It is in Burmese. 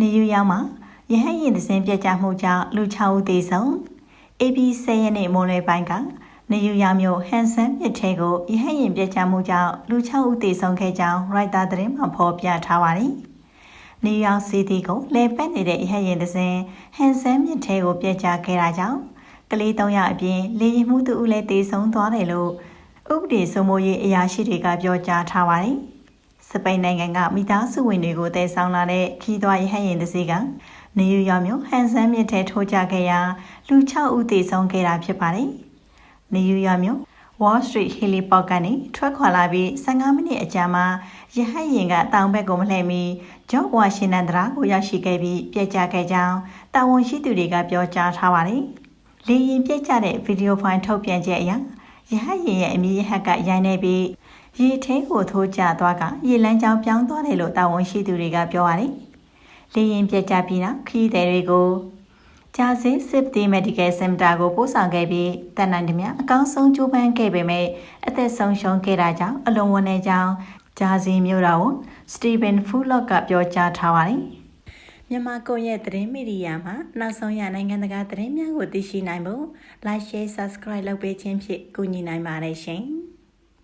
နေယူရောက်မှာရဟတ်ရင်သစင်းပြတ်ကျမှုကြောင့်လူ6ဦးသေဆုံး AB 10ရက်နေ့မွန်လွယ်ပိုင်းကနေယူရောက်မြို့ဟန်ဆန်မြစ်ထဲကိုရဟတ်ရင်ပြတ်ကျမှုကြောင့်လူ6ဦးသေဆုံးခဲ့ကြောင်းရိုက်တာသတင်းမှာဖော်ပြထားပါတယ်။နေရောက်စီတီကိုလဲပတ်နေတဲ့ရဟတ်ရင်သစင်းဟန်ဆန်မြစ်ထဲကိုပြတ်ကျခဲ့တာကြောင့်ကလေး3ယောက်အပြင်လေရင်မှုသူဦးလည်းသေဆုံးသွားတယ်လို့ဥပဒေစိုးမိုးရေးအရာရှိတွေကပြောကြားထားပါတယ်။ စပိန်နိုင်ငံကမိသားစုဝင်တွေကိုတည်ဆောင်လာတဲ့ခီးသွွားရဟတ်ရင်တစ်စီးကနေယူယောက်မြို့ဟန်ဆန်မြစ်ထဲထိုးကျခဲ့ရာလူ6ဦးသေဆုံးခဲ့တာဖြစ်ပါတယ်။နေယူယောက်မြို့ Wall Street Heliport ကနေထွက်ခွာလာပြီး15မိနစ်အကြာမှာရဟတ်ယာဉ်ကတောင်ဘက်ကိုမလှည့်မီဂျော့ဝါရှင်တန်တရာကိုရောက်ရှိခဲ့ပြီးပြက်ကျခဲ့ကြောင်းတာဝန်ရှိသူတွေကပြောကြားထားပါတယ်။လေယာဉ်ပြက်ကျတဲ့ဗီဒီယိုဖိုင်ထုတ်ပြန်ချက်အရရဟတ်ယာဉ်ရဲ့အမည်ရဟတ်ကရိုင်းနေပြီး ရေထဲကိုထိုးကျသွားကရေလမ်းကြောင်းပြောင်းသွားတယ်လို့တာဝန်ရှိသူတွေကပြောပါတယ်။လေရင်ပြက်ကြပြီးနောက်ခီးသည်တွေကိုဂျာဇင်းစစ်တီမက်ဒီကယ်စင်တာကိုပို့ဆောင်ခဲ့ပြီးတန်နိုင်တမျှအကောင်းဆုံးကြိုးပမ်းခဲ့ပေမဲ့အသက်ဆုံးရှုံးခဲ့တာကြောင့်အလွန်ဝန်းနေကြောင်းဂျာဇင်းမြို့တော်ဝန်စတီဗန်ဖူလော့ကပြောကြားထားပါတယ်။မြန်မာကွန်ရက်သတင်းမီဒီယာမှာနောက်ဆုံးရနိုင်ငံတကာသတင်းများကိုသိရှိနိုင်ဖို့ Like Share Subscribe လုပ်ပေးခြင်းဖြင့်ကူညီနိုင်ပါတယ်ရှင်။